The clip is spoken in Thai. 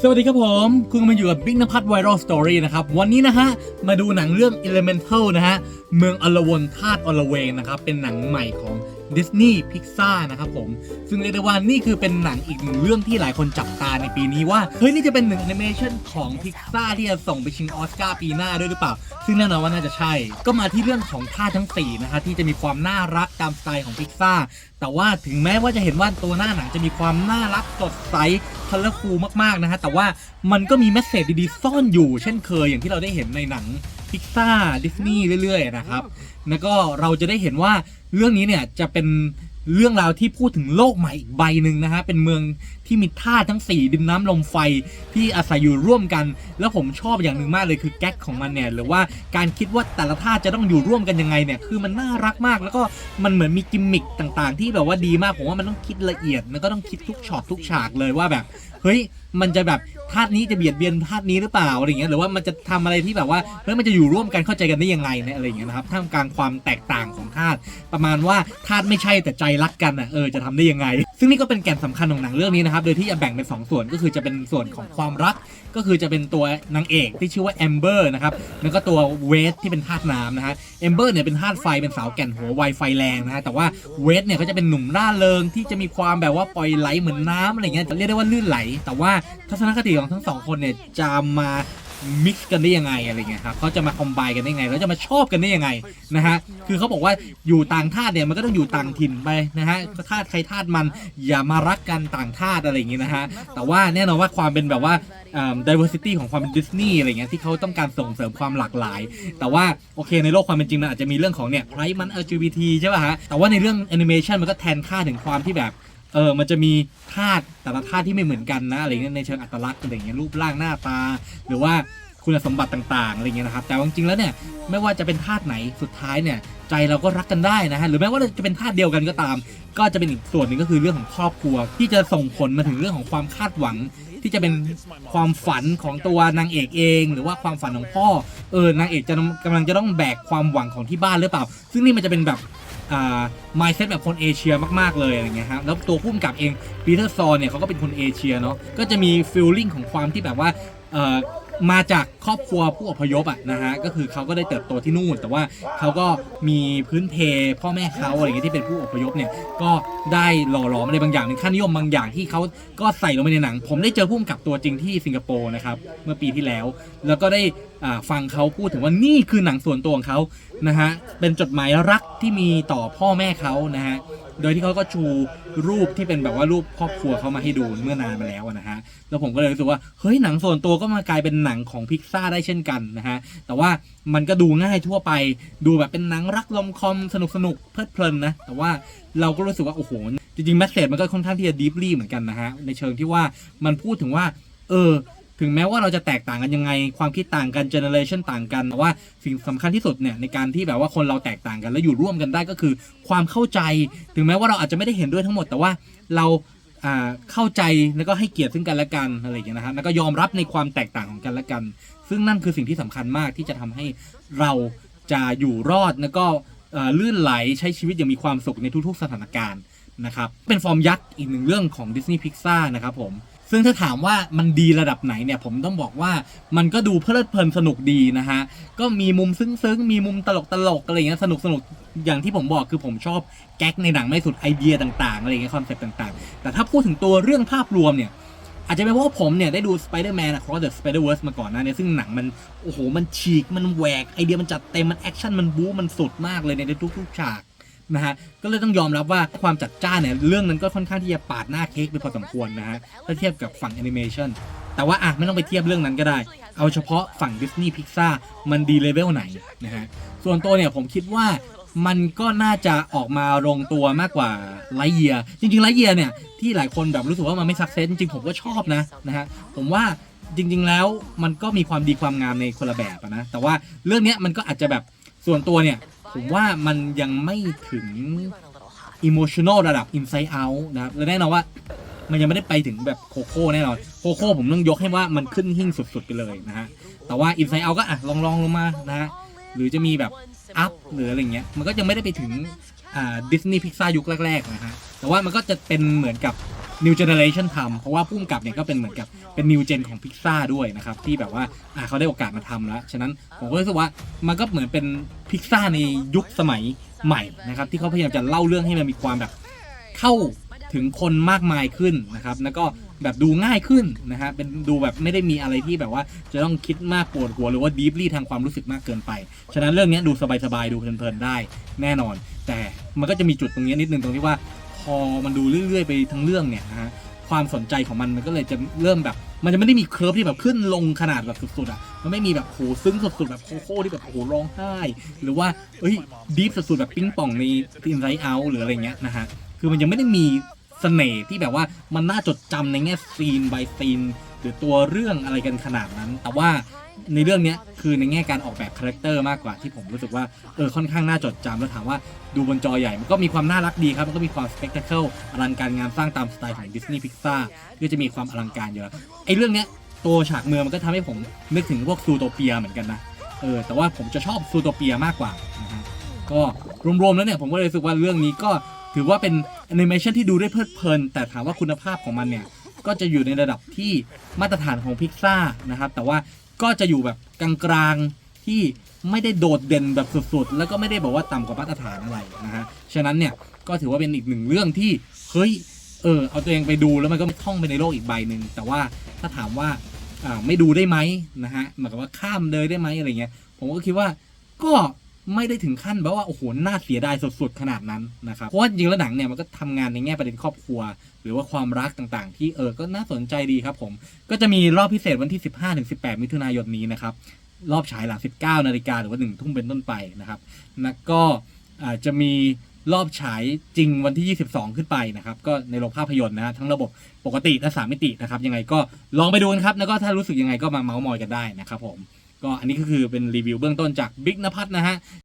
สวัสดีครับผม คุณกำลังอยู่กับบิ๊กนภัทรไวรัลสตอรี่นะครับ วันนี้นะฮะ มาดูหนังเรื่อง Elemental นะฮะ เมืองอลวนธาตุอลเวงนะครับ เป็นหนังใหม่ของ ดิสนีย์พิกซ่านะครับผม ซึ่งเรียกได้ว่านี่คือเป็นหนังอีกหนึ่งเรื่องที่หลายคนจับตาในปีนี้ว่า เฮ้ย นี่จะเป็นหนึ่งแอนิเมชันของพิกซ่าที่จะส่งไปชิงออสการ์ปีหน้าด้วยหรือเปล่า ซึ่งแน่นอนว่าน่าจะใช่ ก็มาที่เรื่องของท่าทั้ง4นะฮะที่จะมีความน่ารักตามสไตล์ของพิกซ่าแต่ว่าถึงแม้ว่าจะเห็นว่าตัวหน้าหนังจะมีความน่ารักสดใสคัลเลอร์ฟูมากๆนะฮะแต่ว่ามันก็มีแมสเซจดีๆซ่อนอยู่เช่นเคยอย่างที่เราได้เห็นในหนังพิกซาดิสนีย์เรื่อยๆนะครับ แล้วก็เราจะได้เห็นว่าเรื่องนี้เนี่ยจะเป็นเรื่องราวที่พูดถึงโลกใหม่อีกใบหนึ่งนะฮะ เป็นเมืองที่มีธาตุทั้ง 4 ดินน้ำลมไฟที่อาศัยอยู่ร่วมกัน แล้วผมชอบอย่างหนึ่งมากเลยคือแก๊กของมันเนี่ย หรือว่าการคิดว่าแต่ละธาตุจะต้องอยู่ร่วมกันยังไงเนี่ย คือมันน่ารักมาก แล้วก็มันเหมือนมีกิมมิคต่างๆ ที่แบบว่าดีมาก ผมว่ามันต้องคิดละเอียด แล้วก็ต้องคิดทุกช็อตทุกฉากเลยว่าแบบ เฮ้ย มันจะแบบธาตุนี้จะเบียดเบียนธาตุนี้หรือเปล่าอะไรเงี้ยหรือว่ามันจะทำอะไรที่แบบว่าเฮ้ยมันจะอยู่ร่วมกันเข้าใจกันได้ยังไงเนี่ยอะไรเงี้ยนะครับท่ามกลางความแตกต่างของธาตุประมาณว่าธาตุไม่ใช่แต่ใจรักกันอะเออจะทำได้ยังไง ซึ่งนี่ก็เป็นแก่นสำคัญของหนังเรื่องนี้นะครับ โดยที่จะแบ่งเป็นสองส่วนก็คือจะเป็นส่วนของความรัก ก็คือจะเป็นตัวนางเอกที่ชื่อว่าแอมเบอร์นะครับ แล้วก็ตัวเวสที่เป็นธาตุน้ำนะฮะ แอมเบอร์เนี่ยเป็นธาตุไฟ เป็นสาวแก่นหัวไวไฟแรงนะฮะ แต่ว่าเวสเนี่ยก็จะเป็นหนุ่มร่าเริงที่จะมีความแบบว่าปล่อยไหลเหมือนน้ำอะไรเงี้ย เรียกได้ว่าลื่นไหล แต่ว่าทัศนคติของทั้งสองคนเนี่ยจะมา มิกซ์กันได้ยังไงอะไรเงี้ยครับเขาจะมาคอมไบกันได้ยังไงแล้วจะมาชอบกันได้ยังไงนะฮะคือเขาบอกว่าอยู่ต่างธาตุเนี่ยมันก็ต้องอยู่ต่างถิ่นไปนะฮะธาตุใครธาตุมันอย่ามารักกันต่างธาตุอะไรอย่างงี้นะฮะแต่ว่าแน่นอนว่าความเป็นแบบว่า diversity ของความเป็นดิสนีย์อะไรเงี้ยที่เขาต้องการส่งเสริมความหลากหลาย แต่ว่าโอเคในโลกความเป็นจริงมันอาจจะมีเรื่องของเนี่ยไพร์มัน LGBT ใช่ป่ะฮะแต่ว่าในเรื่องแอนิเมชันมันก็แทนค่าถึงความที่แบบ เออมันจะมีธาตุแต่ละธาตุที่ไม่เหมือนกันนะอะไรเงี้ยในเชิงอัตลักษณ์อะไรเงี้ยรูปร่างหน้าตา หรือว่าคุณสมบัติต่างๆอะไรเงี้ยนะครับ แต่ว่าจริงๆแล้วเนี่ยไม่ว่าจะเป็นธาตุไหนสุดท้ายเนี่ยใจเราก็รักกันได้นะฮะหรือแม้ว่าจะเป็นธาตุเดียวกันก็ตาม ก็จะเป็นอีกส่วนหนึ่งก็คือเรื่องของครอบครัว ที่จะส่งผลมาถึงเรื่องของความคาดหวัง ที่จะเป็นความฝันของตัวนางเอกเอง หรือว่าความฝันของพ่อเออนางเอกจะกำลังจะต้องแบกความหวังของที่บ้านหรือเปล่า ซึ่งนี่มันจะเป็นแบบ มายเซ็ตแบบคนเอเชียมากๆเลยอะไรเงี้ยครับแล้วตัวผู้กำกับเองปีเตอร์ซอนเนี่ยเขาก็เป็นคนเอเชียเนาะก็จะมีฟิลลิ่งของความที่แบบว่า มาจากครอบครัวผู้อพยพอะนะฮะก็คือเขาก็ได้เติบโตที่นู่น แต่ว่าเขาก็มีพื้นเพพ่อแม่เขาอะไรเงี้ยที่เป็นผู้อพยพเนี่ยก็ได้หล่อหลอมอะไรบางอย่างในค่านิยมบางอย่างที่เขาก็ใส่ลงไปในหนัง ผมได้เจอผู้กำกับตัวจริงที่สิงคโปร์นะครับเมื่อปีที่แล้ว แล้วก็ได้อ่าฟังเขาพูดถึงว่านี่คือหนังส่วนตัวของเขานะฮะเป็นจดหมายรักที่มีต่อพ่อแม่เขานะฮะ โดยที่เขาก็ชูรูปที่เป็นแบบว่ารูปครอบครัวเขามาให้ดูเมื่อนานมาแล้วนะฮะแล้วผมก็เลยรู้สึกว่าเฮ้ยหนังส่วนตัวก็มากลายเป็นหนังของพิกซ่าได้เช่นกันนะฮะแต่ว่ามันก็ดูง่ายทั่วไป ดูแบบเป็นหนังรักลมคอมสนุกสนุกเพลิดเพลินนะแต่ว่าเราก็รู้สึกว่าโอ้โหจริงๆแมสเซจมันก็ค่อนข้างที่จะดีฟลี่เหมือนกันนะฮะในเชิงที่ว่ามันพูดถึงว่า เออ ถึงแม้ว่าเราจะแตกต่างกันยังไง ความคิดต่างกันเจเนอเรชันต่างกันแต่ว่าสิ่งสำคัญที่สุดเนี่ยในการที่แบบว่าคนเราแตกต่างกัน แล้วอยู่ร่วมกันได้ก็คือ ความเข้าใจ ถึงแม้ว่าเราอาจจะไม่ได้เห็นด้วยทั้งหมด แต่ว่าเราเข้าใจแล้วก็ให้เกียรติซึ่งกันและกันอะไรอย่างเงี้ยนะครับแล้วก็ยอมรับในความแตกต่างของกันและกัน ซึ่งนั่นคือสิ่งที่สำคัญมากที่จะทำให้เราจะอยู่รอดแล้วก็ลื่นไหลใช้ชีวิตอย่างมีความสุขในทุกๆสถานการณ์นะครับ เป็นฟอร์มยักษ์อีกหนึ่งเรื่องของ Disney Pixar นะครับผม ซึ่งถ้าถามว่ามันดีระดับไหนเนี่ยผมต้องบอกว่ามันก็ดูเพลิดเพลินสนุกดีนะฮะ ก็มีมุมซึ้งๆ มีมุมตลกตลกอะไรเงี้ยสนุกสนุกอย่างที่ผมบอกคือผมชอบแก๊กในหนังไม่สุดไอเดียต่างๆอะไรเงี้ยคอนเซ็ปต์ต่างๆ แต่ถ้าพูดถึงตัวเรื่องภาพรวมเนี่ยอาจจะเป็นเพราะว่าผมเนี่ยได้ดู Spider-Man Across the Spider-Verse มาก่อนนะเนี่ยซึ่งหนังมันโอ้โหมันฉีกมันแหวกไอเดียมันจัดเต็มมันแอคชั่นมันบู๊มันสุดมากเลยในทุกๆฉาก นะฮะก็เลยต้องยอมรับว่าความจัดจ้านเนี่ยเรื่องนั้นก็ค่อนข้างที่จะปาดหน้าเค้กไปพอสมควรนะฮะถ้าเทียบกับฝั่งแอนิเมชันแต่ว่าอะไม่ต้องไปเทียบเรื่องนั้นก็ได้ เอาเฉพาะฝั่งดิสนีย์พิกซ่ามันดีเลเวลไหนนะฮะส่วนตัวเนี่ยผมคิดว่ามันก็น่าจะออกมาลงตัวมากกว่าไลเยียจริงๆไลเยียเนี่ยที่หลายคนแบบรู้สึกว่ามันไม่สักเซสจริงๆผมก็ชอบนะนะฮะผมว่าจริง ๆ แล้วมันก็มีความดีความงามในคนละแบบนะแต่ว่าเรื่องนี้มันก็อาจจะแบบส่วนตัวเนี่ย ผมว่ามันยังไม่ถึง emotional ระดับ inside out นะครับและแน่นอนว่ามันยังไม่ได้ไปถึงแบบโคโค่แน่นอนโคโค่ผมต้องยกให้ว่ามันขึ้นหิ่งสุดๆไปเลยนะฮะแต่ว่า inside out ก็อะลองลองลงมานะฮะหรือจะมีแบบ up หรืออะไรเงี้ยมันก็ยังไม่ได้ไปถึงอ่าดิสนีย์พิกซายุคแรกๆนะฮะแต่ว่ามันก็จะเป็นเหมือนกับ New Generation ทำเพราะว่าพุ่มกับเนี่ยก็เป็นเหมือนกับเป็น New Gen ของพิกซ่าด้วยนะครับที่แบบว่าอ่าเขาได้โอกาสมาทำแล้ว ฉะนั้นผมก็รู้สึกว่ามันก็เหมือนเป็นพิกซ่าในยุคสมัยใหม่นะครับที่เขาพยายามจะเล่าเรื่องให้มันมีความแบบเข้าถึงคนมากมายขึ้นนะครับแล้วก็แบบดูง่ายขึ้นนะฮะเป็นดูแบบไม่ได้มีอะไรที่แบบว่าจะต้องคิดมากปวดหัวหรือว่าดีฟลี่ทางความรู้สึกมากเกินไป ฉะนั้นเรื่องนี้ดูสบายๆดูเพลินๆได้แน่นอน แต่มันก็จะมีจุดตรงนี้นิดนึงตรงที่ว่า อมันดูเรื่อยๆไปทั้งเรื่องเนี่ยนะฮะความสนใจของมันมันก็เลยจะเริ่มแบบ มันจะไม่ได้มีเคอร์ฟที่แบบขึ้นลงขนาดแบบสุดๆอะมันไม่มีแบบโหซึ้งสุดๆแบบโคโค่ที่แบบโหร้องไห้ หรือว่าเอ้ยดีฟสุดๆแบบปิ้งป่องในทีมไรเอาหรืออะไรเงี้ยนะฮะคือมันยังไม่ได้มีเสน่ห์ที่แบบว่ามันน่าจดจำในแง่ซีน by ซีน หรือตัวเรื่องอะไรกันขนาดนั้น แต่ว่าในเรื่องเนี้ยคือในแง่การออกแบบคาแรคเตอร์มากกว่าที่ผมรู้สึกว่าเออค่อนข้างน่าจดจำแล้วถามว่าดูบนจอใหญ่มันก็มีความน่ารักดีครับ มันก็มีความสเปก t เคิลอลังการงานสร้างตามสไตล์ของดิสนีย์พิกซ่าก็จะมีความอลังการเยอะไอ้เรื่องเนี้ยตัวฉากเมืองมันก็ทำให้ผมนึกถึงพวกซูโตเปียเหมือนกันนะเออแต่ว่าผมจะชอบซูโตเปียมากกว่านะฮะก็รวมๆแล้วเนี่ยผมก็เลยรู้สึกว่าเรื่องนี้ก็ถือว่าเป็นแอนิเมชันที่ดูได้เพลิดเพลิน แต่ถามว่าคุณภาพของมันเนี่ย ก็จะอยู่ในระดับที่มาตรฐานของพิกซ่านะครับ แต่ว่าก็จะอยู่แบบกลางๆที่ไม่ได้โดดเด่นแบบสุดๆ แล้วก็ไม่ได้บอกว่าต่ำกว่ามาตรฐานอะไรนะฮะ ฉะนั้นเนี่ยก็ถือว่าเป็นอีกหนึ่งเรื่องที่เฮ้ยเออเอาตัวเองไปดูแล้วมันก็ท่องไปในโลกอีกใบหนึ่งแต่ว่าถ้าถามว่าอ่าไม่ดูได้ไหมนะฮะหมายความว่าข้ามเลยได้ไหมอะไรเงี้ยผมก็คิดว่าก็ ไม่ได้ถึงขั้นแบบว่าโอ้โหน่าเสียดายสุดๆขนาดนั้นนะครับเพราะว่าจริงๆแล้วหนังเนี่ยมันก็ทำงานในแง่ประเด็นครอบครัว หรือว่าความรักต่างๆ ที่เออก็น่าสนใจดีครับผมก็จะมีรอบพิเศษวันที่ 15-18 มิถุนายนนี้นะครับรอบฉายหลัง 19 นาฬิกาหรือว่า1ทุ่มเป็นต้นไปนะครับแล้วก็อาจะมีรอบฉายจริงวันที่ 22 ขึ้นไปนะครับ ก็ในโรงภาพยนตร์นะฮะทั้งระบบปกติและสามมิตินะครับ ยังไงก็ลองไปดูกันครับ แล้วก็ถ้ารู้สึกยังไงก็มาเมาส์มอยกันได้นะครับผม ก็อันนี้ก็คือเป็นรีวิวเบื้องต้นจากบิ๊กนภัทรนะฮะ